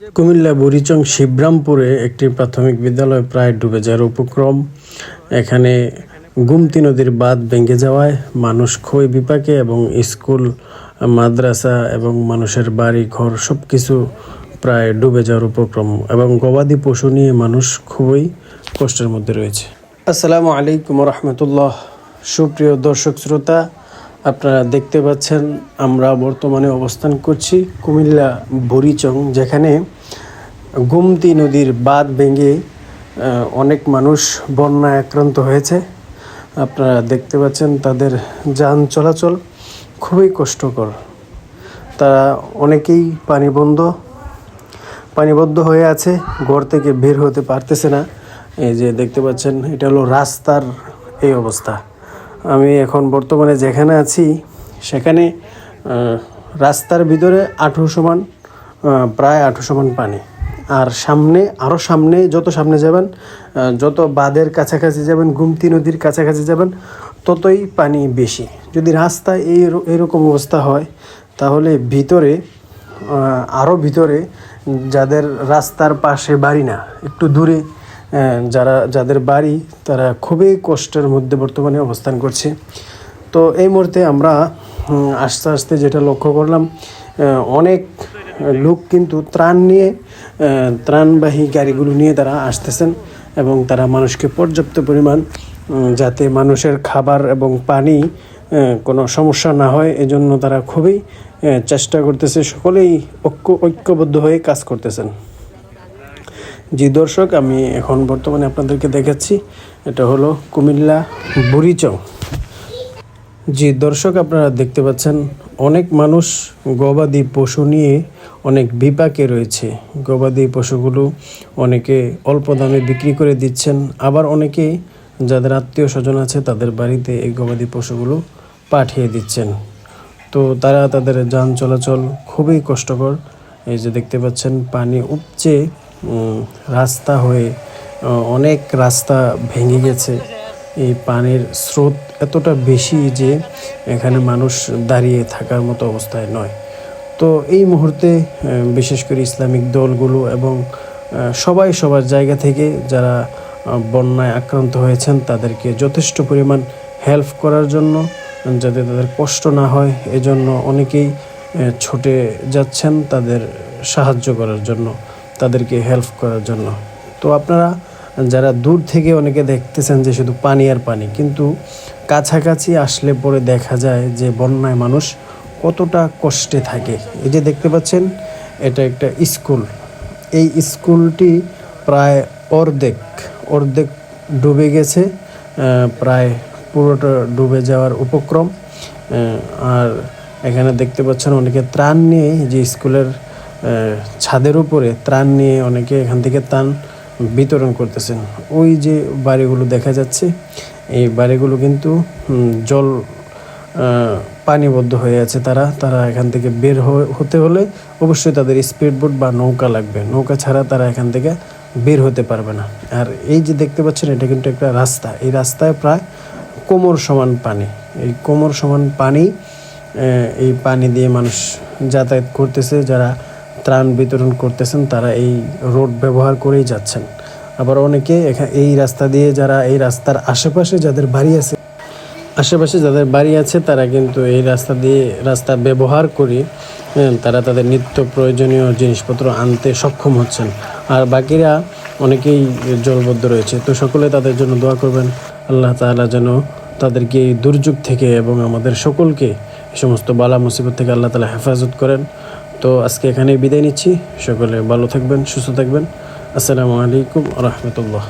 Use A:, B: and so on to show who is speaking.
A: কুমিল্লা বুড়িচং শিবরামপুরে একটি প্রাথমিক বিদ্যালয় প্রায় ডুবে যাওয়ার উপক্রম। এখানে গুমতি নদীর বাঁধ ভেঙে যাওয়ায় মানুষ ক্ষয় বিপাকে এবং স্কুল, মাদ্রাসা এবং মানুষের বাড়ি ঘর সব কিছু প্রায় ডুবে যাওয়ার উপক্রম এবং গবাদি পশু নিয়ে মানুষ খুবই কষ্টের মধ্যে রয়েছে। আসসালামু আলাইকুম রহমতুল্লাহ। সুপ্রিয় দর্শক, শ্রোতা আপনারা দেখতে পাচ্ছেন, আমরা বর্তমানে অবস্থান করছি কুমিল্লা বুড়িচং, যেখানে গুমতি নদীর বাঁধ ভেঙে অনেক মানুষ বন্যায় আক্রান্ত হয়েছে। আপনারা দেখতে পাচ্ছেন তাদের যান চলাচল খুবই কষ্টকর। তারা অনেকেই পানিবন্ধ, পানিবদ্ধ হয়ে আছে, ঘর থেকে বের হতে পারতেছে না। এই যে দেখতে পাচ্ছেন, এটা হলো রাস্তার এই অবস্থা। আমি এখন বর্তমানে যেখানে আছি, সেখানে রাস্তার ভিতরে আঠু সমান প্রায় আঠু সমান পানি। আর সামনে আরও সামনে যত সামনে যাবেন যত বাঁধের কাছাকাছি যাবেন, গুমতি নদীর কাছাকাছি যাবেন, ততই পানি বেশি। যদি রাস্তায় এই এরকম অবস্থা হয়, তাহলে ভিতরে আরও ভিতরে যাদের রাস্তার পাশে বাড়ি না, একটু দূরে যারা, যাদের বাড়ি তারা খুবই কষ্টের মধ্যে বর্তমানে অবস্থান করছে। তো এই মুহূর্তে আমরা আস্তে আস্তে যেটা লক্ষ্য করলাম অনেক লোক কিন্তু ত্রাণ নিয়ে ত্রাণবাহী গাড়িগুলো নিয়ে তারা আসতেছেন এবং তারা মানুষকে পর্যাপ্ত পরিমাণ যাতে মানুষের খাবার এবং পানি কোনো সমস্যা না হয়, এজন্য তারা খুবই চেষ্টা করতেছে, সকলেই ঐক্য, ঐক্যবদ্ধ হয়ে কাজ করতেছেন। জি দর্শক, আমি এখন বর্তমানে আপনাদেরকে দেখাচ্ছি, এটা হলো কুমিল্লা বুড়িচং জি দর্শক, আপনারা দেখতে পাচ্ছেন, অনেক মানুষ গবাদি পশু নিয়ে অনেক বিপাকে রয়েছে। গবাদি পশুগুলো অনেকে অল্প দামে বিক্রি করে দিচ্ছেন, আবার অনেকে যাদের আত্মীয় স্বজন আছে, তাদের বাড়িতে এই গবাদি পশুগুলো পাঠিয়ে দিচ্ছেন। তো তারা তাদের যান চলাচল খুবই কষ্টকর। এই যে দেখতে পাচ্ছেন, পানি উপচে রাস্তা হয়ে অনেক রাস্তা ভেঙে গেছে। এই পানির স্রোত এতটা বেশি যে এখানে মানুষ দাঁড়িয়ে থাকার মতো অবস্থায় নয়। তো এই মুহূর্তে বিশেষ করে ইসলামিক দলগুলো এবং সবাই সবার জায়গা থেকে যারা বন্যায় আক্রান্ত হয়েছেন, তাদেরকে যথেষ্ট পরিমাণ হেল্প করার জন্য, যাতে তাদের কষ্ট না হয়, এজন্য অনেকেই ছুটে যাচ্ছেন তাদের সাহায্য করার জন্য। তাদেরকে হেল্প করার জন্য। তো আপনারা যারা দূর থেকে অনেকে দেখতেছেন যে শুধু পানি আর পানি, কিন্তু কাছাকাছি আসলে পরে দেখা যায় যে বন্যায় মানুষ কতটা কষ্টে থাকে। এই যে দেখতে পাচ্ছেন, এটা একটা স্কুল এই স্কুলটি প্রায় অর্ধেক অর্ধেক ডুবে গেছে প্রায় পুরোটা ডুবে যাওয়ার উপক্রম। আর এখানে দেখতে পাচ্ছেন অনেকে ত্রাণ নিয়ে যে স্কুলের ছাদের উপরে ত্রাণ নিয়ে অনেকে এখান থেকে ত্রাণ বিতরণ করতেছেন। ওই যে বাড়িগুলো দেখা যাচ্ছে, এই বাড়িগুলো কিন্তু জল পানিবদ্ধ হয়ে আছে তারা। তারা এখান থেকে বের হতে হলে অবশ্যই তাদের স্পিড বোট বা নৌকা লাগবে। নৌকা ছাড়া তারা এখান থেকে বের হতে পারবে না। আর এই যে দেখতে পাচ্ছেন, এটা কিন্তু একটা রাস্তা। এই রাস্তায় প্রায় কোমর সমান পানি। এই কোমর সমান পানি এই পানি দিয়ে মানুষ যাতায়াত করতেছে। যারা ত্রাণ বিতরণ করতেছেন তারা এই রোড ব্যবহার করেই যাচ্ছেন। আবার অনেকে এই রাস্তা দিয়ে যারা এই রাস্তার আশেপাশে যাদের বাড়ি আছে আশেপাশে যাদের বাড়ি আছে তারা কিন্তু এই রাস্তা দিয়ে রাস্তা ব্যবহার করে হ্যাঁ, তারা তাদের নিত্য প্রয়োজনীয় জিনিসপত্র আনতে সক্ষম হচ্ছেন। আর বাকিরা অনেকেই জলবদ্ধ রয়েছে। তো সকলে তাদের জন্য দোয়া করবেন আল্লাহ তাআলা যেন তাদেরকে এই দুর্যোগ থেকে এবং আমাদের সকলকে এই সমস্ত বালা মুসিবত থেকে আল্লাহ তালা হেফাজত করেন। তো আজকে এখানে বিদায় নিচ্ছি। সকলে ভালো থাকবেন সুস্থ থাকবেন। আসসালামু আলাইকুম রহমতুল্লাহ।